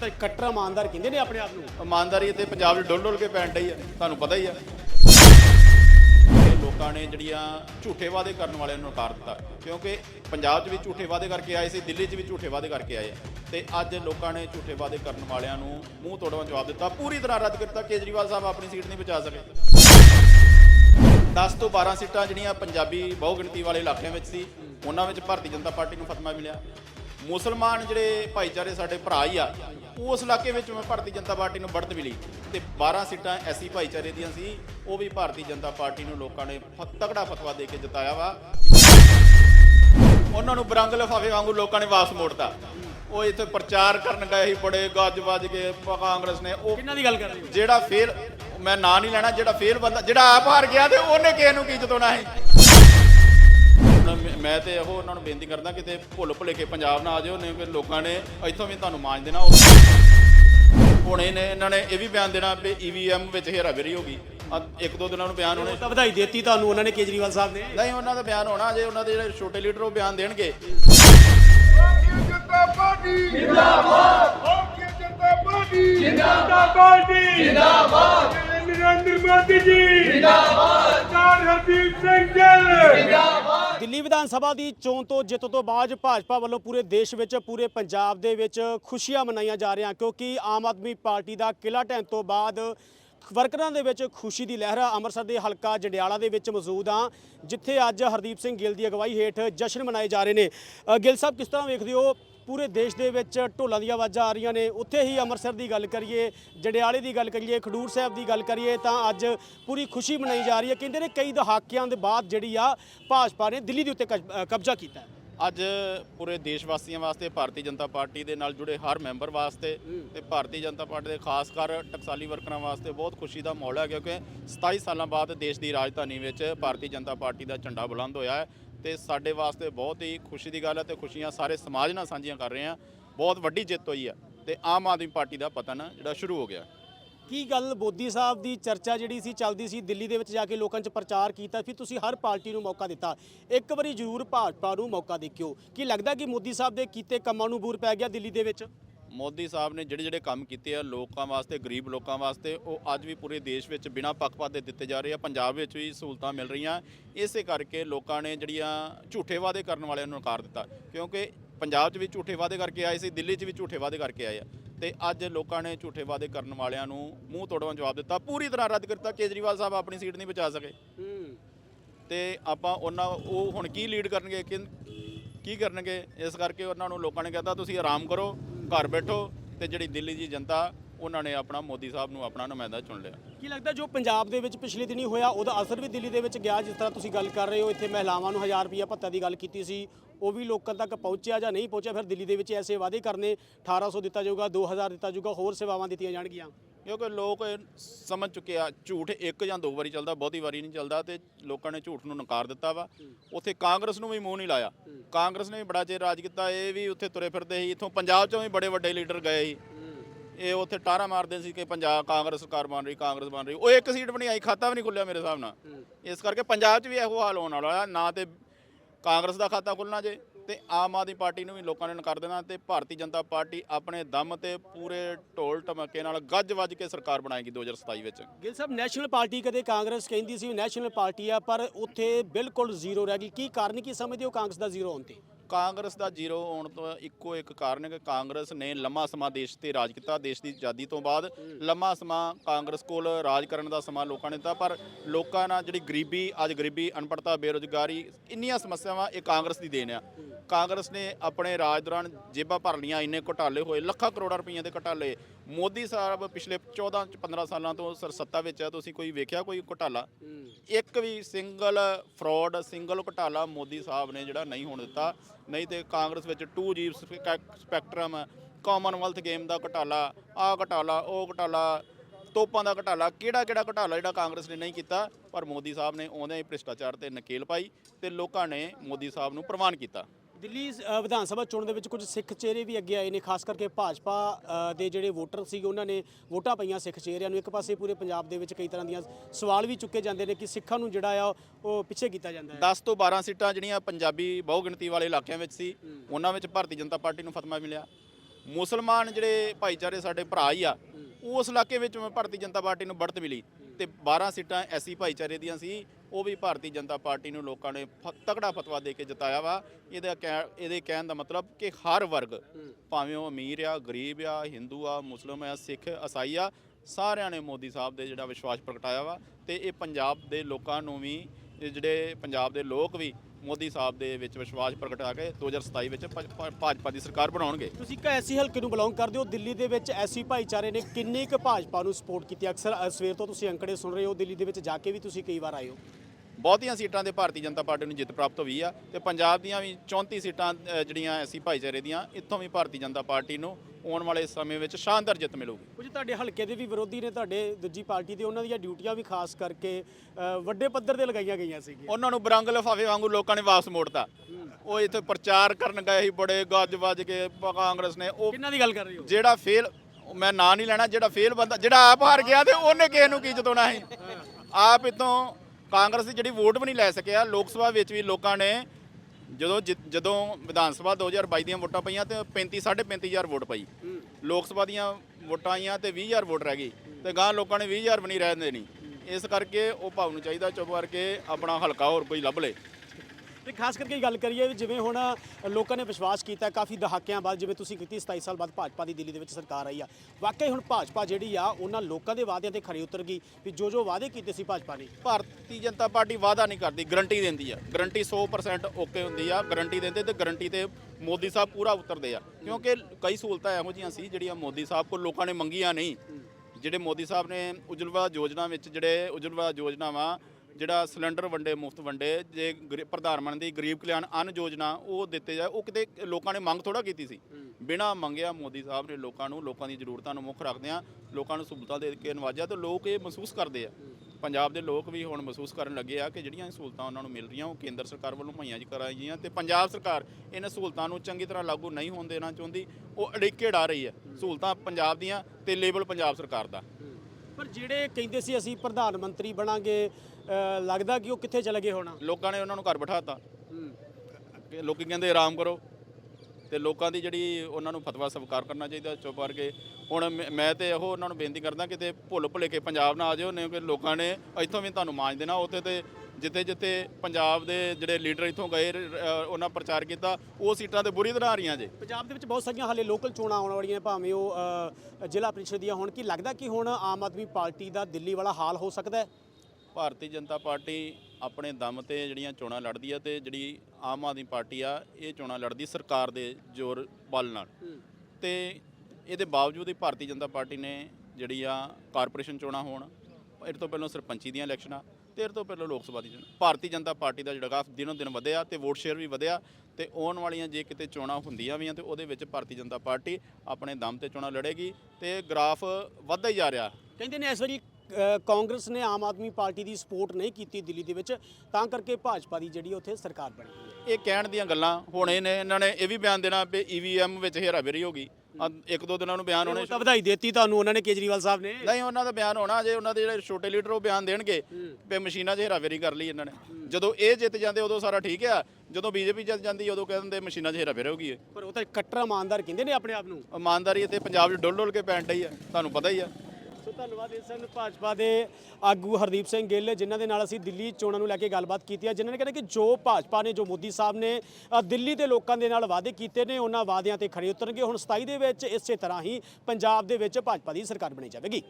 ਤਾਂ ਕੱਟਰ ਇਮਾਨਦਾਰ ਕਹਿੰਦੇ ਨੇ ਆਪਣੇ ਆਪ ਨੂੰ। ਇਮਾਨਦਾਰੀ ਤੇ ਪੰਜਾਬ 'ਚ ਡੁੱਲ ਡੁੱਲ ਕੇ ਪੈਣ ਡਈ ਆ, ਤੁਹਾਨੂੰ ਪਤਾ ਹੀ ਆ। ਲੋਕਾਂ ਨੇ ਜਿਹੜੀਆਂ ਝੂਠੇ ਵਾਅਦੇ ਕਰਨ ਵਾਲਿਆਂ ਨੂੰ ਨਕਾਰ ਦਿੱਤਾ, ਕਿਉਂਕਿ ਪੰਜਾਬ 'ਚ ਵੀ ਝੂਠੇ ਵਾਅਦੇ ਕਰਕੇ ਆਏ ਸੀ, ਦਿੱਲੀ 'ਚ ਵੀ ਝੂਠੇ ਵਾਅਦੇ ਕਰਕੇ ਆਏ ਆ। ਤੇ ਅੱਜ ਲੋਕਾਂ ਨੇ ਝੂਠੇ ਵਾਅਦੇ ਕਰਨ ਵਾਲਿਆਂ ਨੂੰ ਮੂੰਹ ਤੋੜਵਾਂ ਜਵਾਬ ਦਿੱਤਾ, ਪੂਰੀ ਤਰ੍ਹਾਂ ਰੱਦ ਕੀਤਾ, ਕੇਜਰੀਵਾਲ ਸਾਹਿਬ ਆਪਣੀ ਸੀਟ ਨਹੀਂ ਬਚਾ ਸਕੇ। 10 ਤੋਂ 12 ਸੀਟਾਂ ਜਿਹੜੀਆਂ ਪੰਜਾਬੀ ਬਹੁਗਿਣਤੀ ਵਾਲੇ ਇਲਾਕਿਆਂ ਵਿੱਚ ਸੀ, ਉਹਨਾਂ ਵਿੱਚ ਭਾਰਤੀ ਜਨਤਾ ਪਾਰਟੀ ਨੂੰ ਫਤਮਾ ਮਿਲਿਆ। ਮੁਸਲਮਾਨ ਜਿਹੜੇ ਭਾਈਚਾਰੇ ਸਾਡੇ ਭਰਾ ਹੀ ਆ ਉਸ ਇਲਾਕੇ ਵਿੱਚ ਮੈਂ ਭਾਰਤੀ ਜਨਤਾ ਪਾਰਟੀ ਨੂੰ ਬੜਤ ਮਿਲੀ ਤੇ 12 ਸੀਟਾਂ ਐਸੀ ਭਾਈਚਾਰੇ ਦੀਆਂ ਸੀ ਉਹ ਵੀ ਭਾਰਤੀ ਜਨਤਾ ਪਾਰਟੀ ਨੂੰ ਲੋਕਾਂ ਨੇ ਤਕੜਾ ਫਤਵਾ ਦੇ ਕੇ ਜਿਤਾਇਆ ਵਾ। ਉਹਨਾਂ ਨੂੰ ਬਰੰਗ ਲਫਾਫੇ ਵਾਂਗੂ ਲੋਕਾਂ ਨੇ ਵਾਪਸ ਮੋੜਤਾ। ਉਹ ਇੱਥੇ ਪ੍ਰਚਾਰ ਕਰਨ ਗਏ ਸੀ ਬੜੇ ਗੱਜ ਵੱਜ ਕੇ ਕਾਂਗਰਸ ਨੇ ਉਹ ਕਿਹਨਾਂ ਦੀ ਗੱਲ ਕਰ ਰਹੇ ਜਿਹੜਾ ਫੇਰ ਮੈਂ ਨਾਂ ਨਹੀਂ ਲੈਣਾ ਜਿਹੜਾ ਫੇਰ ਬੰਦਾ ਜਿਹੜਾ ਆਪ ਹਾਰ ਗਿਆ ਤੇ ਉਹਨੇ ਕਿਸੇ ਨੂੰ ਕੀ ਜਿਤਾਉਣਾ ਹੈ ਮੈਂ- ਮੈਂ ਤੇ ਉਹ ਉਹਨਾਂ ਨੂੰ ਬੇਨਤੀ ਕਰਦਾ ਕਿਤੇ ਭੁੱਲ ਭੁਲੇਖੇ ਪੰਜਾਬ ਨਾ ਆ ਜਾਓ ਨਹੀਂ ਫਿਰ ਲੋਕਾਂ ਨੇ ਇੱਥੋਂ ਵੀ ਤੁਹਾਨੂੰ ਮਾਂਜ ਦੇਣਾ। ਉਹ- ਹੁਣ ਇਹਨੇ ਇਹਨਾਂ ਨੇ ਇਹ ਵੀ ਬਿਆਨ ਦੇਣਾ ਵੀ ਈਵੀਐਮ ਵਿੱਚ ਹੇਰਾਫੇਰੀ ਹੋ ਗਈ। ਇੱਕ ਦੋ ਦਿਨਾਂ ਨੂੰ ਬਿਆਨ ਹੋਣੇ ਤਾਂ ਵਧਾਈ ਦਿੱਤੀ ਤੁਹਾਨੂੰ ਉਹਨਾਂ ਨੇ ਕੇਜਰੀਵਾਲ ਸਾਹਿਬ ਨੇ। ਨਹੀਂ ਉਹਨਾਂ ਦਾ ਬਿਆਨ ਹੋਣਾ ਜੇ ਉਹਨਾਂ ਦੇ ਜਿਹੜੇ ਛੋਟੇ ਲੀਡਰ ਉਹ ਬਿਆਨ ਦੇਣਗੇ। ਜਨਤਾ ਪਾਰਟੀ ਜਿੰਦਾਬਾਦ। ਜਨਤਾ ਪਾਰਟੀ ਜਿੰਦਾਬਾਦ ਪਾਰਟੀ ਜਿੰਦਾਬਾਦ ਨਰਿੰਦਰ ਮੋਦੀ ਜੀ ਜਿੰਦਾਬਾਦ ਸਰਦਾਰ ਹਰਦੀਪ ਸਿੰਘ ਜੀ ਦਿੱਲੀ ਵਿਧਾਨ ਸਭਾ ਦੀ ਚੋਣ ਤੋਂ ਜਿੱਤ ਤੋਂ ਬਾਅਦ ਭਾਜਪਾ ਵੱਲੋਂ ਪੂਰੇ ਦੇਸ਼ ਵਿੱਚ, ਪੂਰੇ ਪੰਜਾਬ ਦੇ ਵਿੱਚ ਖੁਸ਼ੀਆਂ ਮਨਾਈਆਂ ਜਾ ਰਹੀਆਂ, ਕਿਉਂਕਿ ਆਮ ਆਦਮੀ ਪਾਰਟੀ ਦਾ ਕਿਲਾ ਢਹਿਣ ਤੋਂ ਬਾਅਦ ਵਰਕਰਾਂ ਦੇ ਵਿੱਚ ਖੁਸ਼ੀ ਦੀ ਲਹਿਰ ਅੰਮ੍ਰਿਤਸਰ ਦੇ ਹਲਕਾ ਜੰਡਿਆਲਾ ਦੇ ਵਿੱਚ ਮੌਜੂਦ ਆ ਜਿੱਥੇ ਅੱਜ ਹਰਦੀਪ ਸਿੰਘ ਗਿੱਲ ਦੀ ਅਗਵਾਈ ਹੇਠ ਜਸ਼ਨ ਮਨਾਏ ਜਾ ਰਹੇ ਨੇ। ਗਿੱਲ ਸਾਹਿਬ, ਕਿਸ ਤਰ੍ਹਾਂ ਵੇਖਦੇ ਹੋ ਪੂਰੇ ਦੇਸ਼ ਦੇ ਵਿੱਚ ਢੋਲਾਂ ਦੀਆਂ ਆਵਾਜ਼ਾਂ ਆ ਰਹੀਆਂ ਨੇ। ਉੱਥੇ ਹੀ ਅੰਮ੍ਰਿਤਸਰ ਦੀ ਗੱਲ ਕਰੀਏ ਜੰਡਿਆਲੇ ਦੀ ਗੱਲ ਕਰੀਏ ਖਡੂਰ ਸਾਹਿਬ ਦੀ ਗੱਲ ਕਰੀਏ ਤਾਂ ਅੱਜ ਪੂਰੀ ਖੁਸ਼ੀ ਮਨਾਈ ਜਾ ਰਹੀ ਹੈ। ਕਹਿੰਦੇ ਨੇ ਕਈ ਦਹਾਕਿਆਂ ਦੇ ਬਾਅਦ ਜਿਹੜੀ ਆ ਭਾਜਪਾ ਨੇ ਦਿੱਲੀ ਦੇ ਉੱਤੇ ਕਬਜ਼ਾ ਕੀਤਾ ਹੈ। ਅੱਜ ਪੂਰੇ ਦੇਸ਼ ਵਾਸੀਆਂ ਵਾਸਤੇ ਭਾਰਤੀ ਜਨਤਾ ਪਾਰਟੀ ਦੇ ਨਾਲ ਜੁੜੇ ਹਰ ਮੈਂਬਰ ਵਾਸਤੇ ਤੇ ਭਾਰਤੀ ਜਨਤਾ ਪਾਰਟੀ ਦੇ ਖਾਸ ਕਰ ਟਕਸਾਲੀ ਵਰਕਰਾਂ ਵਾਸਤੇ ਬਹੁਤ ਖੁਸ਼ੀ ਦਾ ਮਾਹੌਲ ਹੈ ਕਿਉਂਕਿ 27 ਸਾਲਾਂ ਬਾਅਦ ਦੇਸ਼ ਦੀ ਰਾਜਧਾਨੀ ਵਿੱਚ ਭਾਰਤੀ ਜਨਤਾ ਪਾਰਟੀ ਦਾ ਝੰਡਾ ਬੁਲੰਦ ਹੋਇਆ ਹੈ। ਤੇ ਸਾਡੇ ਵਾਸਤੇ ਬਹੁਤ ਹੀ ਖੁਸ਼ੀ ਦੀ ਗੱਲ ਹੈ ਤੇ ਖੁਸ਼ੀਆਂ ਸਾਰੇ ਸਮਾਜ ਨਾਲ ਸਾਂਝੀਆਂ ਕਰ ਰਹੇ ਹਾਂ। ਬਹੁਤ ਵੱਡੀ ਜਿੱਤ ਹੋਈ ਹੈ ਤੇ ਆਮ ਆਦਮੀ ਪਾਰਟੀ ਦਾ ਪਤਨ ਜਿਹੜਾ ਸ਼ੁਰੂ ਹੋ ਗਿਆ। ਕੀ ਗੱਲ ਮੋਦੀ ਸਾਹਿਬ ਦੀ ਚਰਚਾ ਜਿਹੜੀ ਸੀ, ਚੱਲਦੀ ਸੀ ਦਿੱਲੀ ਦੇ ਵਿੱਚ ਜਾ ਕੇ ਲੋਕਾਂ 'ਚ ਪ੍ਰਚਾਰ ਕੀਤਾ, ਫਿਰ ਤੁਸੀਂ ਹਰ ਪਾਰਟੀ ਨੂੰ ਮੌਕਾ ਦਿੱਤਾ। ਇੱਕ ਵਾਰੀ ਜ਼ਰੂਰ ਭਾਜਪਾ ਨੂੰ ਮੌਕਾ ਦੇਖਿਓ। ਕੀ ਲੱਗਦਾ ਕਿ ਮੋਦੀ ਸਾਹਿਬ ਦੇ ਕੀਤੇ ਕੰਮਾਂ ਨੂੰ ਬੂਰ ਪੈ ਗਿਆ ਦਿੱਲੀ ਦੇ ਵਿੱਚ? ਮੋਦੀ ਸਾਹਿਬ ਨੇ ਜਿਹੜੇ ਜਿਹੜੇ ਕੰਮ ਕੀਤੇ ਆ ਲੋਕਾਂ ਵਾਸਤੇ, ਗਰੀਬ ਲੋਕਾਂ ਵਾਸਤੇ, ਉਹ ਅੱਜ ਵੀ ਪੂਰੇ ਦੇਸ਼ ਵਿੱਚ ਬਿਨਾਂ ਪੱਖਪਾਤ ਦੇ ਦਿੱਤੇ ਜਾ ਰਹੇ ਆ, ਪੰਜਾਬ ਵਿੱਚ ਵੀ ਸਹੂਲਤਾਂ ਮਿਲ ਰਹੀਆਂ। ਇਸੇ ਕਰਕੇ ਲੋਕਾਂ ਨੇ ਜਿਹੜੀਆਂ ਝੂਠੇ ਵਾਅਦੇ ਕਰਨ ਵਾਲਿਆਂ ਨੂੰ ਨਕਾਰ ਦਿੱਤਾ, ਕਿਉਂਕਿ ਪੰਜਾਬ 'ਚ ਵੀ ਝੂਠੇ ਵਾਅਦੇ ਕਰਕੇ ਆਏ ਸੀ, ਦਿੱਲੀ 'ਚ ਵੀ ਝੂਠੇ ਵਾਅਦੇ ਕਰਕੇ ਆਏ ਆ। ਤੇ ਅੱਜ ਲੋਕਾਂ ਨੇ ਝੂਠੇ ਵਾਅਦੇ ਕਰਨ ਵਾਲਿਆਂ ਨੂੰ ਮੂੰਹ ਤੋੜਵਾਂ ਜਵਾਬ ਦਿੱਤਾ, ਪੂਰੀ ਤਰ੍ਹਾਂ ਰੱਦ ਕੀਤਾ ਕੇਜਰੀਵਾਲ ਸਾਹਿਬ ਆਪਣੀ ਸੀਟ ਨਹੀਂ ਬਚਾ ਸਕੇ। ਤੇ ਆਪਾਂ ਉਹਨਾਂ, ਉਹ ਹੁਣ ਕੀ ਲੀਡ ਕਰਨਗੇ, ਕਿਨ- ਕੀ ਕਰਨਗੇ? ਇਸ ਕਰਕੇ ਉਹਨਾਂ ਨੂੰ ਲੋਕਾਂ ਨੇ ਕਹਿੰਦਾ ਤੁਸੀਂ ਆਰਾਮ ਕਰੋ ਘਰ ਬੈਠੋ ਤੇ ਜਿਹੜੀ ਦਿੱਲੀ ਦੀ ਜਨਤਾ, ਉਹਨਾਂ ਨੇ ਆਪਣਾ ਮੋਦੀ ਸਾਹਿਬ ਨੂੰ ਆਪਣਾ ਨੁਮਾਇੰਦਾ ਚੁਣ ਲਿਆ। ਕੀ ਲੱਗਦਾ ਜੋ ਪੰਜਾਬ ਦੇ ਵਿੱਚ ਪਿਛਲੇ ਦਿਨੀ ਹੋਇਆ, ਉਹਦਾ ਅਸਰ ਵੀ ਦਿੱਲੀ ਦੇ ਵਿੱਚ ਗਿਆ, ਜਿਸ ਤਰ੍ਹਾਂ ਤੁਸੀਂ ਗੱਲ ਕਰ ਰਹੇ ਹੋ, ਇੱਥੇ ਮਹਿਲਾਵਾਂ ਨੂੰ 1000 ਰੁਪਇਆ ਭੱਤਾ ਦੀ ਗੱਲ ਕੀਤੀ ਸੀ, ਉਹ ਵੀ ਲੋਕਾਂ ਤੱਕ ਪਹੁੰਚਿਆ ਜਾਂ ਨਹੀਂ ਪਹੁੰਚਿਆ, ਫਿਰ ਦਿੱਲੀ ਦੇ ਵਿੱਚ ਐਸੇ ਵਾਅਦੇ ਕਰਨੇ 1800 ਦਿੱਤਾ ਜਾਊਗਾ 2000 ਦਿੱਤਾ ਜਾਊਗਾ, ਹੋਰ ਸੇਵਾਵਾਂ ਦਿੱਤੀਆਂ ਜਾਣਗੀਆਂ। ਕਿਉਂਕਿ ਲੋਕ ਸਮਝ ਚੁੱਕੇ ਆ, ਝੂਠ ਇੱਕ ਜਾਂ ਦੋ ਵਾਰੀ ਚੱਲਦਾ, ਬਹੁਤੀ ਵਾਰੀ ਨਹੀਂ ਚੱਲਦਾ ਤੇ ਲੋਕਾਂ ਨੇ ਝੂਠ ਨੂੰ ਨਕਾਰ ਦਿੱਤਾ ਵਾ। ਉੱਥੇ ਕਾਂਗਰਸ ਨੂੰ ਵੀ ਮੂੰਹ ਨਹੀਂ ਲਾਇਆ। ਕਾਂਗਰਸ ਨੇ ਵੀ ਬੜਾ ਚਿਰ ਰਾਜ ਕੀਤਾ, ਇਹ ਵੀ ਉੱਥੇ ਤੁਰੇ ਫਿਰਦੇ ਸੀ। ਇੱਥੋਂ ਪੰਜਾਬ ਚੋਂ ਵੀ ਬੜੇ ਵੱਡੇ ਲੀਡਰ ਗਏ ਸੀ। ਇਹ ਉੱਥੇ ਟਾਰਾ ਮਾਰਦੇ ਸੀ ਕਿ ਪੰਜਾਬ ਕਾਂਗਰਸ ਸਰਕਾਰ ਬਣ ਰਹੀ, ਕਾਂਗਰਸ ਬਣ ਰਹੀ। ਉਹ ਇੱਕ ਸੀਟ ਵੀ ਨਹੀਂ ਆਈ, ਖਾਤਾ ਵੀ ਨਹੀਂ ਖੁੱਲਿਆ ਮੇਰੇ ਹਿਸਾਬ ਨਾਲ। ਇਸ ਕਰਕੇ ਪੰਜਾਬ 'ਚ ਵੀ ਇਹੋ ਹਾਲ ਹੋਣ ਵਾਲਾ ਆ, ਨਾ ਤੇ ਕਾਂਗਰਸ ਦਾ ਖਾਤਾ ਖੁੱਲਣਾ ਜੇ। ਤੇ ਆਮ ਆਦਮੀ ਪਾਰਟੀ ਨੂੰ ਵੀ ਲੋਕਾਂ ਨੇ ਨਕਾਰ ਦੇਣਾ ਤੇ ਭਾਰਤੀ ਜਨਤਾ ਪਾਰਟੀ ਆਪਣੇ ਦਮ ਤੇ ਪੂਰੇ ਢੋਲ ਟਮਕੇ ਨਾਲ ਗੱਜ ਵੱਜ ਕੇ ਸਰਕਾਰ ਬਣਾਏਗੀ 2027 ਵਿੱਚ। ਗਿੱਲ ਸਾਹਿਬ, ਨੈਸ਼ਨਲ ਪਾਰਟੀ ਕਦੇ ਕਾਂਗਰਸ ਕਹਿੰਦੀ ਸੀ ਨੈਸ਼ਨਲ ਪਾਰਟੀ ਆ, ਪਰ ਉੱਥੇ ਬਿਲਕੁਲ ਜ਼ੀਰੋ ਰਹਿ ਗਈ। ਕੀ ਕਾਰਨ ਕੀ ਸਮਝਦੇ ਹੋ ਕਾਂਗਰਸ ਦਾ ਜ਼ੀਰੋ ਹੋਣ ਤੇ? ਕਾਂਗਰਸ ਦਾ ਜ਼ੀਰੋ ਹੋਣ ਤੋਂ ਇੱਕੋ ਇੱਕ ਕਾਰਨ ਹੈ ਕਿ ਕਾਂਗਰਸ ਨੇ ਲੰਮਾ ਸਮਾਂ ਦੇਸ਼ ਤੇ ਰਾਜ ਕੀਤਾ ਦੇਸ਼ ਦੀ ਆਜ਼ਾਦੀ ਤੋਂ ਬਾਅਦ ਲੰਮਾ ਸਮਾਂ ਕਾਂਗਰਸ ਕੋਲ ਰਾਜ ਕਰਨ ਦਾ ਸਮਾਂ ਲੋਕਾਂ ਨੇ ਦਿੱਤਾ ਪਰ ਲੋਕਾਂ ਨਾਲ ਜਿਹੜੀ ਗਰੀਬੀ ਅੱਜ ਗਰੀਬੀ ਅਨਪੜਤਾ ਬੇਰੁਜ਼ਗਾਰੀ ਇੰਨੀਆਂ ਸਮੱਸਿਆਵਾਂ ਇਹ ਕਾਂਗਰਸ ਦੀ ਦੇਣ ਆ। ਕਾਂਗਰਸ ਨੇ ਆਪਣੇ ਰਾਜ ਦੌਰਾਨ ਜੇਬਾਂ ਭਰ ਲੀਆਂ ਇੰਨੇ ਘੁਟਾਲੇ ਹੋਏ ਲੱਖਾਂ ਕਰੋੜਾਂ ਰੁਪਈਆਂ ਦੇ ਘੁਟਾਲੇ। ਮੋਦੀ ਸਾਹਿਬ ਪਿਛਲੇ 14 ਚ 15 ਸਾਲਾਂ ਤੋਂ ਸਰ ਸੱਤਾ ਵਿੱਚ ਆ ਤੁਸੀਂ ਕੋਈ ਵੇਖਿਆ ਕੋਈ ਘੁਟਾਲਾ? ਇੱਕ ਵੀ ਸਿੰਗਲ ਫਰਾਡ ਸਿੰਗਲ ਘੁਟਾਲਾ ਮੋਦੀ ਸਾਹਿਬ ਨੇ ਜਿਹੜਾ ਨਹੀਂ ਹੋਣ ਦਿੱਤਾ। ਨਹੀਂ ਤੇ ਕਾਂਗਰਸ ਵਿੱਚ 2G ਸਪੈਕਟਰਮ ਕਾਮਨਵੈਲਥ ਗੇਮ ਦਾ ਘੁਟਾਲਾ ਆ ਘਟਾਲਾ, ਉਹ ਘਟਾਲਾ, ਤੋਪਾਂ ਦਾ ਘੁਟਾਲਾ ਕਿਹੜਾ ਕਿਹੜਾ ਘੁਟਾਲਾ ਜਿਹੜਾ ਕਾਂਗਰਸ ਨੇ ਨਹੀਂ ਕੀਤਾ? ਪਰ ਮੋਦੀ ਸਾਹਿਬ ਨੇ ਆਉਂਦਿਆਂ ਹੀ ਭ੍ਰਿਸ਼ਟਾਚਾਰ ਤੇ ਨਕੇਲ ਪਾਈ ਤੇ ਲੋਕਾਂ ਨੇ ਮੋਦੀ ਸਾਹਿਬ ਨੂੰ ਪ੍ਰਵਾਨ ਕੀਤਾ। ਦਿੱਲੀ ਵਿਧਾਨ ਸਭਾ ਚੋਣ ਦੇ ਵਿੱਚ ਕੁਝ ਸਿੱਖ ਚਿਹਰੇ ਵੀ ਅੱਗੇ ਆਏ ਨੇ ਖਾਸ ਕਰਕੇ ਭਾਜਪਾ ਦੇ ਜਿਹੜੇ ਵੋਟਰ ਸੀਗੇ ਉਹਨਾਂ ਨੇ ਵੋਟਾਂ ਪਈਆਂ ਸਿੱਖ ਚਿਹਰਿਆਂ ਨੂੰ। ਇੱਕ ਪਾਸੇ ਪੂਰੇ ਪੰਜਾਬ ਦੇ ਵਿੱਚ ਕਈ ਤਰ੍ਹਾਂ ਦੀਆਂ ਸਵਾਲ ਵੀ ਚੁੱਕੇ ਜਾਂਦੇ ਨੇ ਕਿ ਸਿੱਖਾਂ ਨੂੰ ਜਿਹੜਾ ਆ ਉਹ ਪਿੱਛੇ ਕੀਤਾ ਜਾਂਦਾ ਹੈ। 10 ਤੋਂ 12 ਸੀਟਾਂ ਜਿਹੜੀਆਂ ਪੰਜਾਬੀ ਬਹੁਗਿਣਤੀ ਵਾਲੇ ਇਲਾਕਿਆਂ ਵਿੱਚ ਸੀ ਉਹਨਾਂ ਵਿੱਚ ਭਾਰਤੀ ਜਨਤਾ ਪਾਰਟੀ ਨੂੰ ਫਤਮਾ ਮਿਲਿਆ। ਮੁਸਲਮਾਨ ਜਿਹੜੇ ਭਾਈਚਾਰੇ ਸਾਡੇ ਭਰਾ ਹੀ ਆ ਉਸ ਇਲਾਕੇ ਵਿੱਚ ਭਾਰਤੀ ਜਨਤਾ ਪਾਰਟੀ ਨੂੰ ਬੜਤ ਮਿਲੀ। ਤੇ 12 ਸੀਟਾਂ ਐਸੀ ਭਾਈਚਾਰੇ ਦੀਆਂ ਸੀ, ਉਹ ਵੀ ਭਾਰਤੀ ਜਨਤਾ ਪਾਰਟੀ ਨੂੰ ਲੋਕਾਂ ਨੇ ਫ- ਤਕੜਾ ਫਤਵਾ ਦੇ ਕੇ ਜਿਤਾਇਆ ਵਾ। ਇਹਦਾ ਕਹਿ- ਇਹਦੇ ਕਹਿਣ ਦਾ ਮਤਲਬ ਕਿ ਹਰ ਵਰਗ, ਭਾਵੇਂ ਉਹ ਅਮੀਰ ਆ, ਗਰੀਬ ਆ, ਹਿੰਦੂ ਆ, ਮੁਸਲਮ ਆ, ਸਿੱਖ ਈਸਾਈ ਆ, ਸਾਰਿਆਂ ਨੇ ਮੋਦੀ ਸਾਹਿਬ ਦੇ ਜਿਹੜਾ ਵਿਸ਼ਵਾਸ ਪ੍ਰਗਟਾਇਆ ਵਾ। ਤੇ ਇਹ ਪੰਜਾਬ ਦੇ ਲੋਕਾਂ ਨੂੰ ਵੀ ਜਿਹੜੇ ਪੰਜਾਬ ਦੇ ਲੋਕ ਵੀ ਮੋਦੀ ਸਾਹਿਬ ਦੇ ਵਿੱਚ ਵਿਸ਼ਵਾਸ ਪ੍ਰਗਟਾ ਕੇ 2027 ਵਿੱਚ ਭਾ- ਭਾ- ਭਾਜਪਾ ਦੀ ਸਰਕਾਰ ਬਣਾਉਣਗੇ। ਤੁਸੀਂ ਇੱਕ ਐਸੀ ਹਲਕੇ ਨੂੰ ਬਿਲੋਂਗ ਕਰਦੇ ਹੋ ਦਿੱਲੀ ਦੇ ਵਿੱਚ ਐਸੀ ਭਾਈਚਾਰੇ ਨੇ ਕਿੰਨੀ ਕੁ ਭਾਜਪਾ ਨੂੰ ਸਪੋਰਟ ਕੀਤੀ? ਅਕਸਰ ਅ, ਸਵੇਰ ਤੋਂ ਤੁਸੀਂ ਅੰਕੜੇ ਸੁਣ ਰਹੇ ਹੋ ਦਿੱਲੀ ਦੇ ਵਿੱਚ ਜਾ ਕੇ ਵੀ ਤੁਸੀਂ ਕਈ ਵਾਰ ਆਏ ਹੋ। ਬਹੁਤੀਆਂ ਸੀਟਾਂ ਤੇ ਭਾਰਤੀ ਜਨਤਾ ਪਾਰਟੀ ਨੂੰ ਜਿੱਤ ਪ੍ਰਾਪਤ ਹੋਈ ਆ ਤੇ ਪੰਜਾਬ ਦੀਆਂ ਵੀ 34 ਸੀਟਾਂ ਜਿਹੜੀਆਂ ਐਸੀ ਭਾਈਚਾਰੇ ਦੀਆਂ ਇੱਥੋਂ ਵੀ ਭਾਰਤੀ ਜਨਤਾ ਪਾਰਟੀ ਨੂੰ ਆਉਣ ਵਾਲੇ ਸਮੇਂ ਵਿੱਚ ਸ਼ਾਨਦਾਰ ਜਿੱਤ ਮਿਲੂਗੀ। ਕੁਝ ਤੁਹਾਡੇ ਹਲਕੇ ਦੇ ਵੀ ਵਿਰੋਧੀ ਨੇ ਤੁਹਾਡੇ ਦੂਜੀ ਪਾਰਟੀ ਦੇ ਉਹਨਾਂ ਦੀਆਂ ਡਿਊਟੀਆਂ ਵੀ ਖਾਸ ਕਰਕੇ ਵੱਡੇ ਪੱਧਰ ਤੇ ਲਗਾਈਆਂ ਗਈਆਂ ਸੀਗੀਆਂ। ਉਹਨਾਂ ਨੂੰ ਬਰੰਗ ਲਿਫਾਫੇ ਵਾਂਗੂ ਲੋਕਾਂ ਨੇ ਵਾਪਸ ਮੋੜਤਾ। ਉਹ ਇੱਥੇ ਪ੍ਰਚਾਰ ਕਰਨ ਗਏ ਸੀ ਬੜੇ ਗੱਜ ਵੱਜ ਕੇ ਕਾਂਗਰਸ ਨੇ ਉਹ ਕਿੰਨਾਂ ਦੀ ਗੱਲ ਕਰ ਰਹੇ ਹੋ? ਜਿਹੜਾ ਫੇਲ ਮੈਂ ਨਾਂ ਨਹੀਂ ਲੈਣਾ ਜਿਹੜਾ ਫੇਲ ਬੰਦਾ ਜਿਹੜਾ ਆਪ ਹਾਰ ਗਿਆ ਤੇ ਉਹਨੇ ਕਿਸੇ ਨੂੰ ਕੀ ਜਿਤਾਉਣਾ ਸੀ? ਆਪ ਇਤੋਂ ਕਾਂਗਰਸ ਦੀ ਜਿਹੜੀ ਵੋਟ ਵੀ ਨਹੀਂ ਲੈ ਸਕਿਆ, ਲੋਕ ਸਭਾ ਵਿੱਚ ਵੀ ਲੋਕਾਂ ਨੇ ਜਦੋਂ ਜਿ- ਜਦੋਂ ਵਿਧਾਨ ਸਭਾ 2022 ਦੀਆਂ ਵੋਟਾਂ ਪਈਆਂ ਤੇ 35 35000 ਵੋਟ ਪਈ। ਲੋਕ ਸਭਾ ਦੀਆਂ ਵੋਟਾਂ ਆਈਆਂ ਤੇ 20000 ਵੋਟ ਰਹਿ ਗਈ ਤੇ ਗਾਂ ਲੋਕਾਂ ਨੇ 20000 ਵੀ ਨਹੀਂ ਰਹਿਣ ਦੇਣੀ। ਇਸ ਕਰਕੇ ਉਹ ਭਾਵ ਨੂੰ ਚਾਹੀਦਾ ਚੁੱਪ ਕਰਕੇ ਆਪਣਾ ਹਲਕਾ ਹੋਰ ਕੋਈ ਲੱਭ ਲੇ। ਤੇ ਖਾਸ ਕਰਕੇ ਗੱਲ ਕਰੀਏ ਵੀ ਜਿਵੇਂ ਹੁਣ ਲੋਕਾਂ ਨੇ ਵਿਸ਼ਵਾਸ ਕੀਤਾ ਕਾਫੀ ਦਹਾਕਿਆਂ ਬਾਅਦ ਜਿਵੇਂ ਤੁਸੀਂ ਕੀਤੀ 27 ਸਾਲ ਬਾਅਦ ਭਾਜਪਾ ਦੀ ਦਿੱਲੀ ਦੇ ਵਿੱਚ ਸਰਕਾਰ ਆਈ ਆ। ਵਾਕਈ ਹੁਣ ਭਾਜਪਾ ਜਿਹੜੀ ਆ, ਉਹਨਾਂ ਲੋਕਾਂ ਦੇ ਵਾਅਦਿਆਂ ਤੇ ਖਰੀ ਉਤਰ ਗਈ ਵੀ ਜੋ ਜੋ ਵਾਅਦੇ ਕੀਤੇ ਸੀ ਭਾਜਪਾ ਨੇ। ਭਾਰਤੀ ਜਨਤਾ ਪਾਰਟੀ ਵਾਅਦਾ ਨਹੀਂ ਕਰਦੀ, ਗਰੰਟੀ ਦਿੰਦੀ ਆ। ਗਰੰਟੀ 100% ਓਕੇ ਹੁੰਦੀ ਆ, ਗਰੰਟੀ ਦਿੰਦੇ ਤੇ ਗਰੰਟੀ ਤੇ ਮੋਦੀ ਸਾਹਿਬ ਪੂਰਾ ਉਤਰਦੇ ਆ। ਕਿਉਂਕਿ ਕਈ ਸਹੂਲਤਾਂ ਇਹੋ ਜੀਆਂ ਸੀ ਜਿਹੜੀਆਂ ਮੋਦੀ ਸਾਹਿਬ ਕੋਲ ਲੋਕਾਂ ਨੇ ਮੰਗੀਆਂ ਨਹੀਂ। ਜਿਹੜੇ ਮੋਦੀ ਸਾਹਿਬ ਨੇ ਉਜਵਲਾ ਯੋਜਨਾ ਵਿੱਚ, ਜਿਹੜੇ ਉਜਲਵਾ ਯੋਜਨਾ ਵਾ ਜਿਹੜਾ ਸਿਲੰਡਰ ਵੰਡੇ ਮੁਫਤ ਵੰਡੇ ਜੇ ਗਰੀ- ਪ੍ਰਧਾਨ ਮੰਤਰੀ ਗਰੀਬ ਕਲਿਆਣ ਅੰਨ ਯੋਜਨਾ ਉਹ ਦਿੱਤੇ ਜਾਏ ਉਹ ਕਿਤੇ ਲੋਕਾਂ ਨੇ ਮੰਗ ਥੋੜਾ ਕੀਤੀ ਸੀ। ਬਿਨਾ ਮੰਗਿਆ ਮੋਦੀ ਸਾਹਿਬ ਨੇ ਲੋਕਾਂ ਨੂੰ ਲੋਕਾਂ ਦੀ ਜ਼ਰੂਰਤਾਂ ਨੂੰ ਮੁੱਖ ਰੱਖਦਿਆਂ ਲੋਕਾਂ ਨੂੰ ਸਹੂਲਤਾਂ ਦੇ ਕੇ ਨਵਾਜਿਆ ਤੇ ਲੋਕ ਇਹ ਮਹਿਸੂਸ ਕਰਦੇ ਆ। ਪੰਜਾਬ ਦੇ ਲੋਕ ਵੀ ਹੁਣ ਮਹਿਸੂਸ ਕਰਨ ਲੱਗੇ ਆ ਕਿ ਜਿਹੜੀਆਂ ਸਹੂਲਤਾਂ ਉਹਨਾਂ ਨੂੰ ਮਿਲ ਰਹੀਆਂ ਉਹ ਕੇਂਦਰ ਸਰਕਾਰ ਵੱਲੋਂ ਮੁਹੱਈਆ ਕਰਾਈਆਂ ਗਈਆਂ ਤੇ ਪੰਜਾਬ ਸਰਕਾਰ ਇਹਨਾਂ ਸਹੂਲਤਾਂ ਨੂੰ ਚੰਗੀ ਤਰ੍ਹਾਂ ਲਾਗੂ ਨਹੀਂ ਹੋਣ ਦੇਣਾ ਚਾਹੁੰਦੀ ਉਹ ਅੜਿੱਕੇ ਡਾ ਰਹੀ ਹੈ। ਸਹੂਲਤਾਂ ਪੰਜਾਬ ਦੀਆਂ ਤੇ ਲੇਬਲ ਪੰਜਾਬ ਸਰਕਾਰ ਦਾ। ਪਰ ਜਿਹੜੇ ਕਹਿੰਦੇ ਸੀ ਅਸੀਂ ਪ੍ਰਧਾਨ ਮੰਤਰੀ ਬਣਾਂਗੇ ਅ, ਲੱਗਦਾ ਕਿ ਉਹ ਕਿੱਥੇ ਚਲੇ ਗਏ ਹੋਣਾ? ਲੋਕਾਂ ਨੇ ਉਹਨਾਂ ਨੂੰ ਘਰ ਬਿਠਾਤਾ। ਕਿ ਲੋਕੀ ਕਹਿੰਦੇ ਆਰਾਮ ਕਰੋ। ਤੇ ਲੋਕਾਂ ਦੀ ਜਿਹੜੀ ਉਹਨਾਂ ਨੂੰ ਫਤਵਾ ਸਵੀਕਾਰ ਕਰਨਾ ਚਾਹੀਦਾ ਚੁੱਪ ਕਰਕੇ। ਹੁਣ ਮੈਂ- ਮੈਂ ਤੇ ਇਹੋ ਉਹਨਾਂ ਨੂੰ ਬੇਨਤੀ ਕਰਦਾ ਕਿਤੇ ਭੁੱਲ ਭੁਲੇਖੇ ਪੰਜਾਬ ਨਾ ਆ ਜਾਓ ਨਹੀਂ ਕਿ ਲੋਕਾਂ ਨੇ ਇੱਥੋਂ ਵੀ ਤੁਹਾਨੂੰ ਮਾਂਜ ਦੇਣਾ। ਉੱਥੇ ਤੇ ਜਿੱਥੇ ਜਿੱਥੇ ਪੰਜਾਬ ਦੇ ਜਿਹੜੇ ਲੀਡਰ ਇੱਥੋਂ ਗਏ ਅ, ਉਹਨਾਂ ਪ੍ਰਚਾਰ ਕੀਤਾ ਉਹ ਸੀਟਾਂ ਤੇ ਬੁਰੀ ਤਰ੍ਹਾਂ ਆ ਰਹੀਆਂ ਜੇ। ਪੰਜਾਬ ਦੇ ਵਿੱਚ ਬਹੁਤ ਸਾਰੀਆਂ ਹਾਲੇ ਲੋਕਲ ਚੋਣਾਂ ਆਉਣ ਵਾਲੀਆਂ ਭਾਵੇਂ ਉਹ ਅ, ਜ਼ਿਲ੍ਹਾ ਪ੍ਰੀਸ਼ਦ ਦੀਆਂ ਹੋਣ। ਕੀ ਲੱਗਦਾ ਕਿ ਹੁਣ ਆਮ ਆਦਮੀ ਪਾਰਟੀ ਦਾ ਦਿੱਲੀ ਵਾਲਾ ਹਾਲ ਹੋ ਸਕਦਾ ਹੈ? ਭਾਰਤੀ ਜਨਤਾ ਪਾਰਟੀ ਆਪਣੇ ਦਮ ਤੇ ਜਿਹੜੀਆਂ ਚੋਣਾਂ ਲੜਦੀ ਆ ਤੇ ਜਿਹੜੀ ਆਮ ਆਦਮੀ ਪਾਰਟੀ ਆ ਇਹ ਚੋਣਾਂ ਲੜਦੀ ਸਰਕਾਰ ਦੇ ਜ਼ੋਰ ਬਲ ਨਾਲ। ਤੇ ਇਹਦੇ ਬਾਵਜੂਦ ਹੀ ਭਾਰਤੀ ਜਨਤਾ ਪਾਰਟੀ ਨੇ ਜਿਹੜੀ ਆ ਕਾਰਪੋਰੇਸ਼ਨ ਚੋਣਾਂ ਹੋਣ ਇਹ ਤੋਂ ਪਹਿਲਾਂ ਸਰਪੰਚੀ ਦੀਆਂ ਇਲੈਕਸ਼ਨਾਂ ਤੇ ਇਹ ਤੋਂ ਪਹਿਲਾਂ ਲੋਕ ਸਭਾ ਦੀ ਚੋਣ। ਭਾਰਤੀ ਜਨਤਾ ਪਾਰਟੀ ਦਾ ਜਿਹੜਾ ਗਾਫ ਦਿਨੋਂ ਦਿਨ ਵਧਿਆ ਤੇ ਵੋਟ ਸ਼ੇਅਰ ਵੀ ਵਧਿਆ ਤੇ ਆਉਣ ਵਾਲੀਆਂ ਜੇ ਕਿਤੇ ਚੋਣਾਂ ਹੁੰਦੀਆਂ ਵੀ ਆ ਤੇ ਉਹਦੇ ਵਿੱਚ ਭਾਰਤੀ ਜਨਤਾ ਪਾਰਟੀ ਆਪਣੇ ਦਮ ਤੇ ਚੋਣਾਂ ਲੜੇਗੀ ਤੇ ਗ੍ਰਾਫ ਵੱਧਦਾ ਹੀ ਜਾ ਰਿਹਾ। ਕਹਿੰਦੇ ਨੇ ਇਸ ਵਾਰੀ ਕਾਂਗਰਸ ਨੇ ਆਮ ਆਦਮੀ ਪਾਰਟੀ ਦੀ ਸਪੋਰਟ ਨਹੀਂ ਕੀਤੀ ਦਿੱਲੀ ਦੇ ਵਿੱਚ ਤਾਂ ਕਰਕੇ ਭਾਜਪਾ ਦੀ ਜਿਹੜੀ ਉੱਥੇ ਸਰਕਾਰ ਬਣੀ ਹੈ। ਇਹ ਕਹਿਣ ਦੀਆਂ ਗੱਲਾਂ ਹੁਣ ਇਹਨੇ ਇਹਨਾਂ ਨੇ ਇਹ ਵੀ ਬਿਆਨ ਦੇਣਾ ਵੀ ਈਵੀਐਮ ਵਿੱਚ ਹੇਰਾਫੇਰੀ ਹੋ ਗਈ। ਇੱਕ ਦੋ ਦਿਨਾਂ ਨੂੰ ਬਿਆਨ ਹੋਣੇ ਤਾਂ ਵਧਾਈ ਦਿੱਤੀ ਤੁਹਾਨੂੰ ਉਹਨਾਂ ਨੇ ਕੇਜਰੀਵਾਲ ਸਾਹਿਬ ਨੇ। ਨਹੀਂ ਉਹਨਾਂ ਦਾ ਬਿਆਨ ਹੋਣਾ ਜੇ ਉਹਨਾਂ ਦੇ ਜਿਹੜੇ ਛੋਟੇ ਲੀਡਰ ਉਹ ਬਿਆਨ ਦੇਣਗੇ। ਵੀ ਮਸ਼ੀਨਾਂ 'ਚ ਹੇਰਾਫੇਰੀ ਕਰ ਲਈ ਇਹਨਾਂ ਨੇ। ਜਦੋਂ ਇਹ ਜਿੱਤ ਜਾਂਦੇ ਉਦੋਂ ਸਾਰਾ ਠੀਕ ਆ। ਜਦੋਂ ਬੀਜੇਪੀ ਜਿੱਤ ਜਾਂਦੀ ਉਦੋਂ ਕਹਿ ਦਿੰਦੇ ਮਸ਼ੀਨਾਂ 'ਚ ਹੇਰਾਫੇਰੀ ਹੋ ਗਈ ਹੈ ਪਰ ਉਹ ਤਾਂ ਕੱਟਰ ਇਮਾਨਦਾਰ ਕਹਿੰਦੇ ਨੇ ਆਪਣੇ ਆਪ ਨੂੰ। ਇਮਾਨਦਾਰੀ ਇੱਥੇ ਪੰਜਾਬ 'ਚ ਡੁੱਲ ਡੁੱਲ ਕੇ ਪੈਣ ਡਈ ਆ ਤੁਹਾਨੂੰ ਪਤਾ ਹੀ ਆ। ਸੋ ਧੰਨਵਾਦ ਇਸ ਸਨ ਭਾਜਪਾ ਦੇ ਆਗੂ ਹਰਦੀਪ ਸਿੰਘ ਗਿੱਲ ਜਿਨ੍ਹਾਂ ਦੇ ਨਾਲ ਅਸੀਂ ਦਿੱਲੀ ਚੋਣਾਂ ਨੂੰ ਲੈ ਕੇ ਗੱਲਬਾਤ ਕੀਤੀ ਹੈ ਜਿਨ੍ਹਾਂ ਨੇ ਕਹਿੰਦੇ ਕਿ ਜੋ ਭਾਜਪਾ ਨੇ ਜੋ ਮੋਦੀ ਸਾਹਿਬ ਨੇ ਅ, ਦਿੱਲੀ ਦੇ ਲੋਕਾਂ ਦੇ ਨਾਲ ਵਾਅਦੇ ਕੀਤੇ ਨੇ ਉਹਨਾਂ ਵਾਅਦਿਆਂ ਤੇ ਖੜੇ ਉਤਰਨਗੇ। ਹੁਣ 27 ਦੇ ਵਿੱਚ ਇਸੇ ਤਰ੍ਹਾਂ ਹੀ ਪੰਜਾਬ ਦੇ ਵਿੱਚ ਭਾਜਪਾ ਦੀ ਸਰਕਾਰ ਬਣੀ ਜਾਵੇਗੀ।